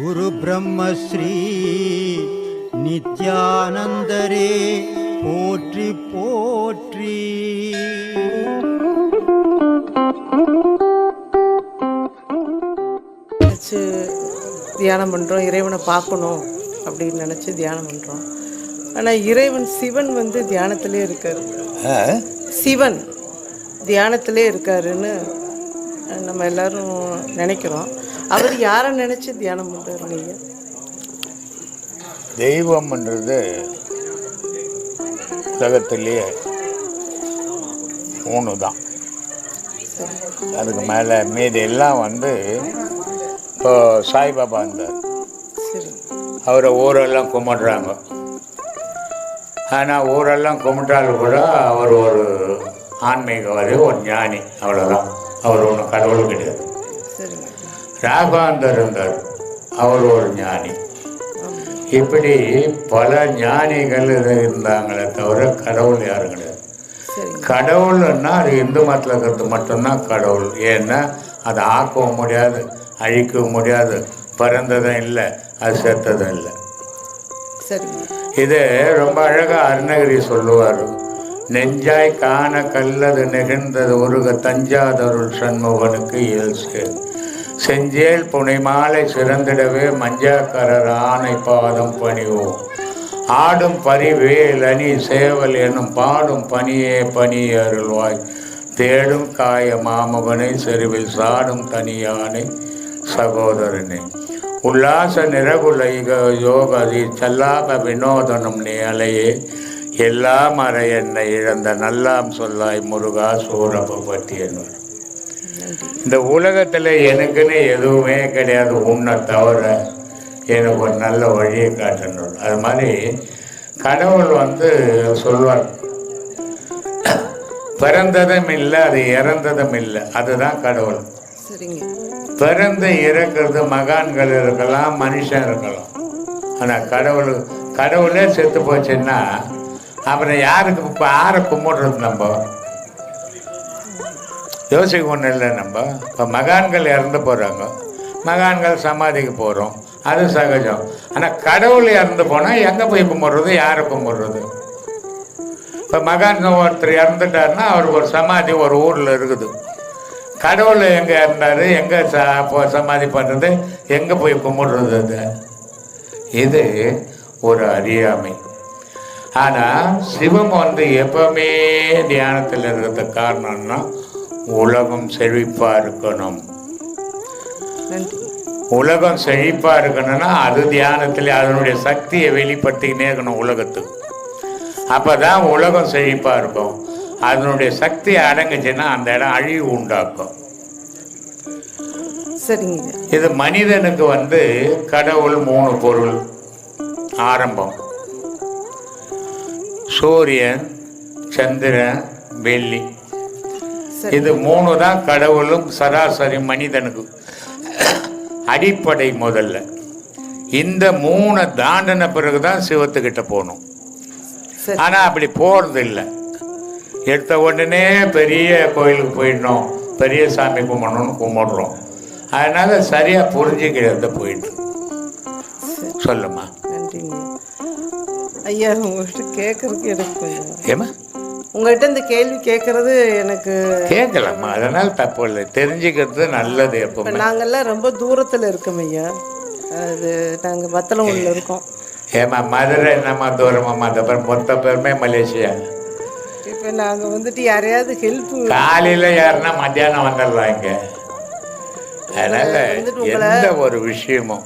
குரு பிரம்மஸ்ரீ நித்யானந்தரே போற்றி போற்றி. நினச்சி தியானம் பண்ணுறோம் இறைவனை பார்க்கணும் அப்படின்னு நினச்சி தியானம் பண்ணுறோம் ஆனால் இறைவன் சிவன் வந்து தியானத்திலே இருக்கார். சிவன் தியானத்திலே இருக்காருன்னு நம்ம எல்லாரும் நினைக்கிறோம். அவர் யாரை நினச்சி தியானம் பண்ணுறாரு நீங்கள் தெய்வம்ன்றது உலகத்திலேயே மூணு தான் அதுக்கு மேலே மீதி எல்லாம் வந்து இப்போ சாய்பாபா இருந்தார் அவரை ஊரெல்லாம் கும்பிடுறாங்க. ஆனால் ஊரெல்லாம் கும்பிட்டாலும் கூட அவர் ஒரு ஆன்மீகவாதி ஒரு ஞானி. அவ்வளோதான் அவர் ஒன்றும் கடவுள் கிடையாது. ராகாந்தர் இருந்தார். அவர் ஒரு ஞானி. இப்படி பல ஞானிகள் இருந்தாங்களே தவிர கடவுள் யாரும் கிடையாது. கடவுள்னா அது இந்து மதத்தில் இருக்கிறது மட்டும்தான் கடவுள். ஏன்னா அதை ஆக்கவும் முடியாது அழிக்கவும் முடியாது. பிறந்ததும் இல்லை அது செத்ததும் இல்லை. இது ரொம்ப அழகாக அருணகிரி சொல்லுவார். நெஞ்சாய் காண கல்லது நெகிழ்ந்தது உருக தஞ்சாதருள் சண்முகனுக்கு இயல் சேர். செஞ்சேல் புனை மாலை சிறந்திடவே மஞ்சாக்கரர் ஆணை பாதம் பணிவோம் ஆடும் பரிவேல் அணி சேவல் எனும் பாடும் பணியே பணி அருள்வாய். தேடும் காய மாமகனை செருவில் சாடும் தனியானை சகோதரனே. உல்லாச நிரகுலைக யோகதி சல்லாப வினோதனம் நீ அலையே. எல்லாம் அற என்னை இழந்த நல்லாம் சொல்லாய் முருகா சூரப்ப பட்டியனர் இந்த உலகத்தில் எனக்குன்னு எதுவுமே கிடையாது உன்னை தவிர எனக்கு ஒரு நல்ல வழியை காட்டணும். அது மாதிரி கடவுள் வந்து சொல்வார் பிறந்ததும் இல்லை அது இறந்ததும் இல்லை. அதுதான் கடவுள். பிறந்து இறக்கிறது மகான்கள் இருக்கலாம் மனுஷன் இருக்கலாம். ஆனால் கடவுள் கடவுளே செத்து போச்சுன்னா அப்புறம் யாருக்கு இப்போ யாரை கும்பிடுறது நம்ம? யோசிக்க ஒன்றும் இல்லை நம்ம. இப்போ மகான்கள் இறந்து போகிறாங்க மகான்கள் சமாதிக்கு போகிறோம் அது சகஜம். ஆனால் கடவுள் இறந்து போனால் எங்கே போய் கும்பிட்றது? யாரை கும்பிட்றது? இப்போ மகான் ஒருத்தர் இறந்துட்டாருன்னா அவருக்கு ஒரு சமாதி ஒரு ஊரில் இருக்குது. கடவுள் எங்கே இருந்தார் எங்கே ச சமாதி பண்ணுறது எங்கே போய் கும்பிடுறது அது? இது ஒரு அறியாமை. ஆனால் சிவம் வந்து எப்பவுமே தியானத்தில் இருக்கிறதுக்கு காரணம்னா உலகம் செழிப்பாக இருக்கணும். உலகம் செழிப்பாக இருக்கணும்னா அது தியானத்தில் அதனுடைய சக்தியை வெளிப்படுத்திக்கினே இருக்கணும் உலகத்துக்கு. அப்போ தான் உலகம் செழிப்பாக இருக்கும். அதனுடைய சக்தி அடங்குச்சுன்னா அந்த இடம் அழிவு உண்டாக்கும். சரிங்க. இது மனிதனுக்கு வந்து கடவுள் மூணு பொருள். ஆரம்பம். சூரியன் சந்திரன் வெள்ளி. இது மூணு தான் கடவுளும் சராசரி மனிதனுக்கு அடிப்படை முதல்ல. இந்த மூணை தாண்டின பிறகுதான் சிவத்துக்கிட்ட போகணும். ஆனால் அப்படி போகிறது இல்லை எடுத்த உடனே பெரிய கோயிலுக்கு போயிடணும். பெரிய சாமி கும்பிடணும்னு கும்பிடுறோம். அதனால சரியாக புரிஞ்சுக்கிறது போயிட்டு. சொல்லுமா ஐயா உங்கள்கிட்ட கேட்கறதுக்கு எனக்கு ஏமா உங்கள்கிட்ட இந்த கேள்வி கேட்கறது எனக்கு கேட்கலாமா? அதனால தப்பு இல்லை தெரிஞ்சுக்கிறது நல்லது எப்பவுமே. நாங்கள்லாம் ரொம்ப தூரத்தில் இருக்கோம் ஐயா. அது நாங்கள் வத்தலங்குடியில் இருக்கோம். ஏமா மதுரை நம்ம தூரமாம்மா அப்புறம் மொத்த பேருமே மலேசியா. இப்போ நாங்கள் வந்துட்டு யாரையாவது ஹெல்ப் காலையில் யாருன்னா மத்தியானம் வந்துடலாம் இங்கே. அதனால எந்த ஒரு விஷயமும்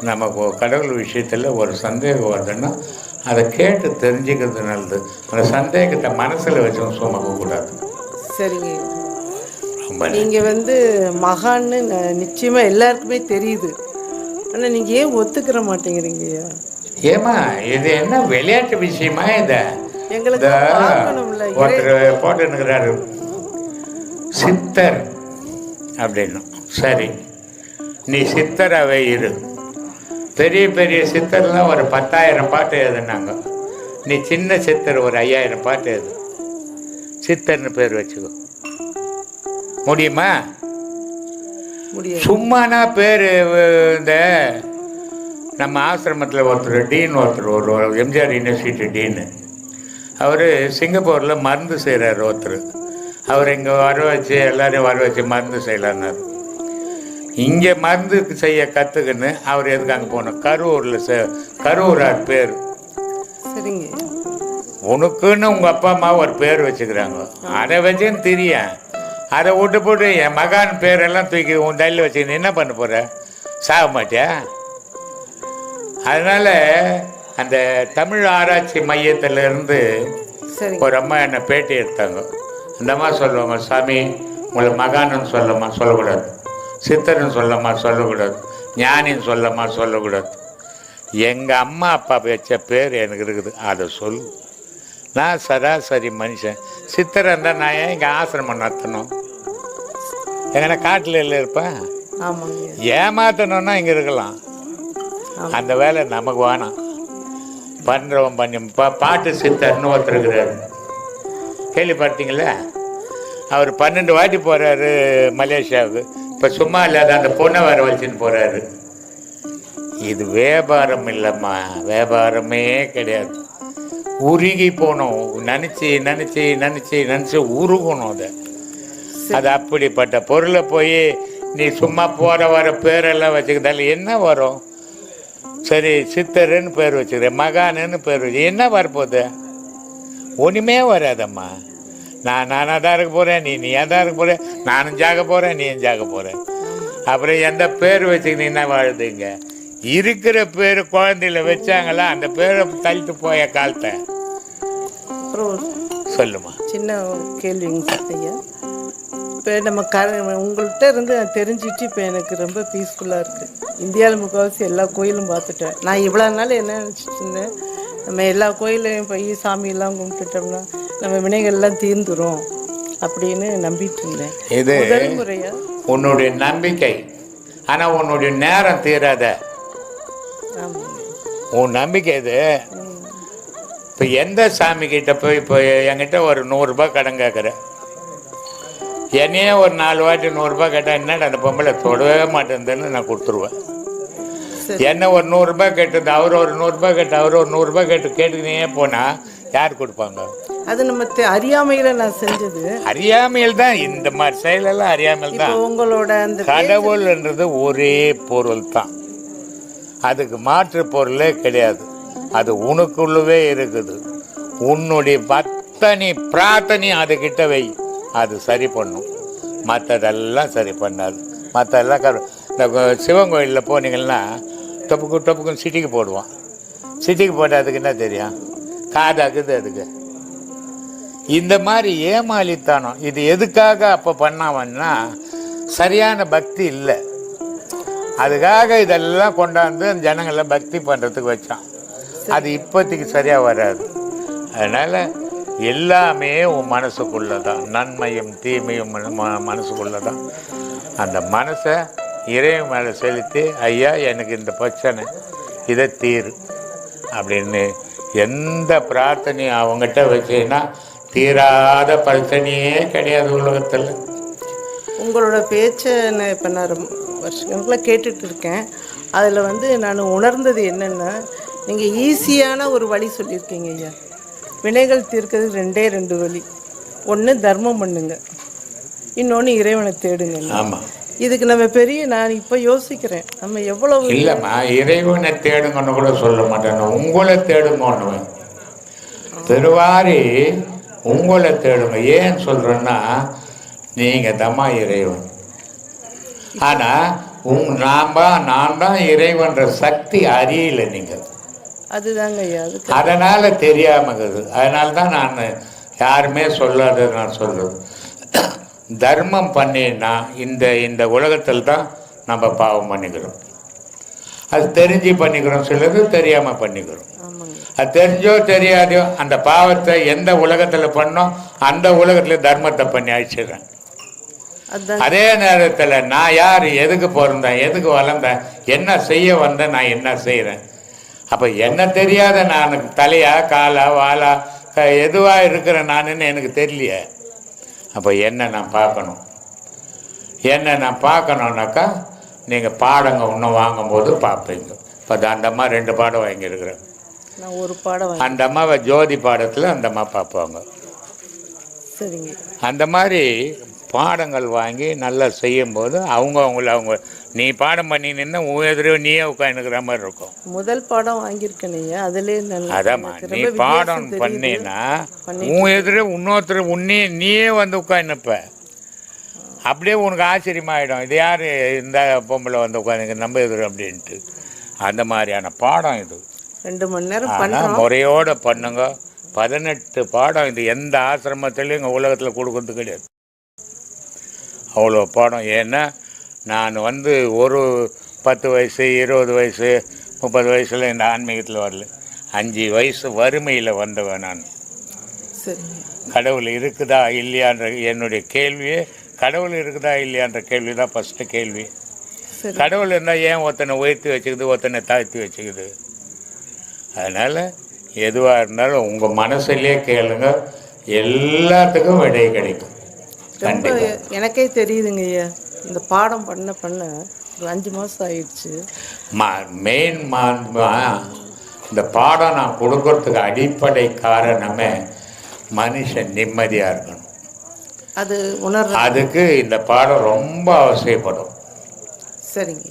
நமக்கு கடவுள் விஷயத்தில் ஒரு சந்தேகம் வருதுன்னா அதை கேட்டு தெரிஞ்சுக்கிறது நல்லது. அந்த சந்தேகத்தை மனசில் வச்சு சுமக்கக்கூடாது. சரிங்க. நீங்கள் வந்து மகான்னு ந- நிச்சயமா எல்லாருக்குமே தெரியுது. ஆனால் நீங்கள் ஏன் ஒத்துக்கிற மாட்டேங்கிறீங்க? ஏமா இது என்ன விளையாட்டு விஷயமா இத? எங்களுக்கு ஒருத்தர் போட்டுன்னுக்கிறாரு. சித்தர் அப்படின்னு. சரி நீ சித்தராகவே இரு. பெரிய பெரிய சித்தர்லாம் ஒரு பத்தாயிரம் பாட்டு எழுதுனாங்க. நீ சின்ன சித்தர் ஒரு ஐயாயிரம் பாட்டு எழுது. சித்தர்னு பேர் வச்சுக்கோ. முடியுமா? சும்மானா பேர் இந்த நம்ம ஆசிரமத்தில் ஒருத்தர் டீன் ஒருத்தர் ஒரு எம்ஜிஆர் யூனிவர்சிட்டி டீனு. அவர் சிங்கப்பூரில் மருந்து செய்கிறார் ஒருத்தர். அவர் இங்கே வர வச்சு எல்லாரையும் வர வச்சு மருந்து செய்யலான்னாரு. இங்கே மருந்து செய்ய கற்றுக்குன்னு அவர் எதுக்கு அங்கே போனோம்? கரூரில் செ கரூரார் பேர். உனக்குன்னு உங்கள் அப்பா அம்மா ஒரு பேர் வச்சுக்கிறாங்க. அதை வச்சுன்னு தெரியும் அதை விட்டு போட்டு என் மகான் பேரெல்லாம் தூக்கி உன் தையில் வச்சுக்கின்னு என்ன பண்ண போகிற சாக மாட்டியா? அதனால் அந்த தமிழ் ஆராய்ச்சி மையத்துல இருந்து சரிங்க ஒரு அம்மா என்னை பேட்டி எடுத்தாங்க. அந்த அம்மா சொல்லுவாங்க சாமி உங்களை மகான்னு சொல்லமா சொல்லக்கூடாது. சித்தர்னு சொல்லமா சொல்லக்கூடாது. ஞானின்னு சொல்லமா சொல்லக்கூடாது. எங்கள் அம்மா அப்பா வச்ச பேர் எனக்கு இருக்குது. அதை சொல்லு. நான் சராசரி மனுஷன். சித்தர் இருந்தால் நான் ஏன் இங்கே ஆசிரமம் நடத்தணும்? எங்கன்னா காட்டில் இல்லை இருப்பேன் ஏமாத்தணும்னா இங்கே இருக்கலாம். அந்த வேலை நமக்கு வேணாம். பண்ணுறவன் பண்ணி பா பாட்டு சித்தர்னு ஒருத்தர் இருக்கிறாரு. கேள்விப்பட்டீங்களா? அவர் பன்னெண்டு வாட்டி போகிறாரு மலேசியாவுக்கு. இப்போ சும்மா இல்லாத அந்த பொண்ணை வர வச்சுன்னு போகிறாரு இது வியாபாரம் இல்லைம்மா. வியாபாரமே கிடையாது. உருகி போகணும் நினச்சி நினச்சி நினச்சி நினச்சி உருகணும் அதை. அது அப்படிப்பட்ட பொருளை போய் நீ சும்மா போகிற வர பேரெல்லாம் வச்சுக்கிட்டால என்ன வரும்? சரி சித்தருன்னு பேர் வச்சுக்கிறேன் மகானுன்னு பேர் வச்சு என்ன வரப்போகுது? ஒன்றுமே வராதம்மா. நான் நானாக தான் இருக்க போகிறேன் நீ நீயாக தான் இருக்க போகிற நானும் ஜாக போகிறேன் நீயும் ஜாக போகிறேன் அப்புறம் எந்த பேர் வச்சுக்கினீங்கன்னா வாழுதுங்க இருக்கிற பேர் குழந்தையில வச்சாங்களா? அந்த பேரை தள்ளிட்டு போய காலத்தை? சொல்லுமா. சின்ன கேள்விங்க ஐயா இப்போ நம்ம க உங்கள்கிட்ட இருந்து நான் தெரிஞ்சிட்டு இப்போ எனக்கு ரொம்ப பீஸ்ஃபுல்லாக இருக்குது இந்தியாவில் முக்கால்வாசி எல்லா கோயிலும் பார்த்துட்டேன். நான் இவ்வளோ நாள் என்ன நினச்சிட்டு இருந்தேன்? நம்ம எல்லா கோயிலையும் போய் சாமியெல்லாம் கும்பிட்டுட்டோம்னா நம்ம வினைகள்லாம் தீர்ந்துரும் அப்படின்னு நம்பிட்டு இருந்தேன் இது உன்னுடைய நம்பிக்கை. ஆனால் உன்னுடைய நேரம் தீராத. உன் நம்பிக்கை இது. இப்போ எந்த சாமி கிட்ட போய் இப்போ என்கிட்ட ஒரு நூறுரூபா கடன் கேட்குற என்னையே ஒரு நாலு வாட்டி நூறுரூபா கேட்டால் என்னடா அந்த பொம்பளை தொடவே மாட்டேங்குதுன்னு நான் கொடுத்துருவேன். என்ன ஒரு நூறுரூபா கேட்டது அவர் ஒரு நூறுரூபா கேட்டு அவர் ஒரு நூறுரூபா கேட்டு கேட்டுக்கினே போனால் யார் கொடுப்பாங்க? அது நம்ம அறியாமையில நான் செஞ்சது. அறியாமையில் தான் இந்த மாதிரி செயலெல்லாம் அறியாமையில் தான் உங்களோட அந்த கடவுள்ன்றது ஒரே பொருள் தான் அதுக்கு மாற்று பொருளே கிடையாது. அது உனக்குள்ளவே இருக்குது. உன்னுடைய பத்தனி பிரார்த்தனை அதுக்கிட்ட வை. அது சரி பண்ணும். மற்றதெல்லாம் சரி பண்ணாது. மற்றதெல்லாம் கரு இந்த சிவன் கோயிலில் போனீங்கன்னா டொப்புக்கு டொப்புக்குன்னு சிட்டிக்கு போடுவான். சிட்டிக்கு போட்டால் அதுக்கு என்ன தெரியும்? காதாக்குது அதுக்கு. இந்த மாதிரி ஏமாளித்தனம் இது எதுக்காக அப்போ பண்ணாமன்னா சரியான பக்தி இல்லை. அதுக்காக இதெல்லாம் கொண்டாந்து ஜனங்களை பக்தி பண்ணுறதுக்கு வச்சான். அது இப்போதைக்கு சரியாக வராது. அதனால் எல்லாமே உன் மனசுக்குள்ளே தான் நன்மையும் தீமையும் மன- மனசுக்குள்ளே தான் அந்த மனசை இறைவன் மேலே செலுத்தி ஐயா எனக்கு இந்த பிரச்சனை. இதை தீரு. அப்படின்னு எந்த பிரார்த்தனையும் அவங்ககிட்ட வச்சீங்கன்னா தீராத பிரச்சனையே கிடையாது உலகத்தில். உங்களோட பேச்சை நான் இப்போ நான் ரொம்ப வருஷங்களுக்குள்ள கேட்டுட்டு இருக்கேன் அதில் வந்து நான் உணர்ந்தது என்னென்னா நீங்கள் ஈஸியான ஒரு வழி சொல்லியிருக்கீங்க ஐயா. வினைகள் தீர்க்கிறது ரெண்டே ரெண்டு வழி. ஒன்று தர்மம் பண்ணுங்க. இன்னொன்று இறைவனை தேடுங்க. ஆமாம் இதுக்கு நம்ம பெரிய நான் இப்போ யோசிக்கிறேன். நம்ம எவ்வளவு இல்லைம்மா இறைவனை தேடுங்கன்னு கூட சொல்ல மாட்டேன். உங்களை தேடுங்கன்னு பெருவாரி உங்களை தேடுங்க. ஏன் சொல்கிறேன்னா நீங்கள் தம்மா இறைவன். ஆனால் உங் நாம் நான் தான் இறைவன்ற சக்தி அறியல நீங்கள் அதுதாங்க அதனால் தெரியாமல் இருக்குது. அதனால தான் நான் யாருமே சொல்லாதது நான் சொல்கிறது தர்மம் பண்ணினா இந்த இந்த உலகத்தில் தான் நம்ம பாவம் பண்ணிக்கிறோம். அது தெரிஞ்சு பண்ணிக்கிறோம். சிலது தெரியாமல் பண்ணிக்கிறோம். அது தெரிஞ்சோ தெரியாதோ அந்த பாவத்தை எந்த உலகத்தில் பண்ணோம் அந்த உலகத்தில் தர்மத்தை பண்ணி அழிச்சிடுறேன். அதே நேரத்தில் நான் யார் எதுக்கு பிறந்தேன் எதுக்கு வளர்ந்தேன் என்ன செய்ய வந்தேன் நான் என்ன செய்கிறேன் அப்போ என்ன தெரியாத நான் தலையா காலா வாலா க- எதுவா இருக்கிறேன் நானுன்னு எனக்கு தெரியலையே. அப்போ என்ன நான் பார்க்கணும்? என்ன நான் பார்க்கணுன்னாக்கா நீங்கள் பாடங்க இன்னும் வாங்கும்போது பார்ப்பீங்க. இப்போ அம்மா ரெண்டு பாடம் வாங்கியிருக்கிறேன். நான் ஒரு பாடம் அந்த அம்மாவை ஜோதி பாடத்தில் அந்த அம்மா பார்ப்பாங்க. சரிங்க. அந்த மாதிரி பாடங்கள் வாங்கி நல்லா செய்யும்போது அவங்க அவங்கள அவங்க நீ பாடம் பண்ணி நின்னா உன் எதிரே நீயே உட்காந்துக்கிற மாதிரி இருக்கும். முதல் பாடம் வாங்கியிருக்கேன் அதுலேயே நல்லா அதாம்மா நீ பாடம். பண்ணினா உன் எதிரே இன்னொருத்தர் உன்னே நீயே வந்து உட்காந்துப்ப அப்படியே உனக்கு ஆச்சரியமாயிடும். இது யார்? இந்த பொம்பளை வந்து உட்காந்துங்க நம்ம எதிர் அப்படின்ட்டு. அந்த மாதிரியான பாடம் இது. ரெண்டு மணி நேரம் பண்ணுறோம் முறையோட பண்ணுங்க. பதினெட்டு பாடம் இது எந்த ஆசிரமத்திலையும் எங்கள் உலகத்தில் கொடுக்கறது கிடையாது. அவ்வளோ பாடம். ஏன்னா நான் வந்து ஒரு பத்து வயசு இருபது வயசு முப்பது வயசில் இந்த ஆன்மீகத்தில் வரல. அஞ்சு வயசு வறுமையில் வந்தவன் நான். கடவுள் இருக்குதா இல்லையான்ற என்னுடைய கேள்வியே கடவுள் இருக்குதா இல்லையான்ற கேள்வி தான் ஃபஸ்ட்டு கேள்வி கடவுள் இருந்தால் ஏன் ஒருத்தனை உயர்த்தி வச்சுக்குது ஒருத்தனை தாழ்த்தி வச்சுக்குது? அதனால் எதுவாக இருந்தாலும் உங்கள் மனசுலேயே கேளுங்க. எல்லாத்துக்கும் விடை கிடைக்கும். கண்டிப்பாக எனக்கே தெரியுதுங்க ஐயா. இந்த பாடம் பண்ண பண்ண ஒரு அஞ்சு மாதம் ஆயிடுச்சு. மா மெயின் இந்த பாடம் நான் கொடுக்கறதுக்கு அடிப்படை காரணமே மனுஷன் நிம்மதியாக இருக்கணும். அது உணர்ற அதுக்கு இந்த பாடம் ரொம்ப அவசியப்படும். சரிங்க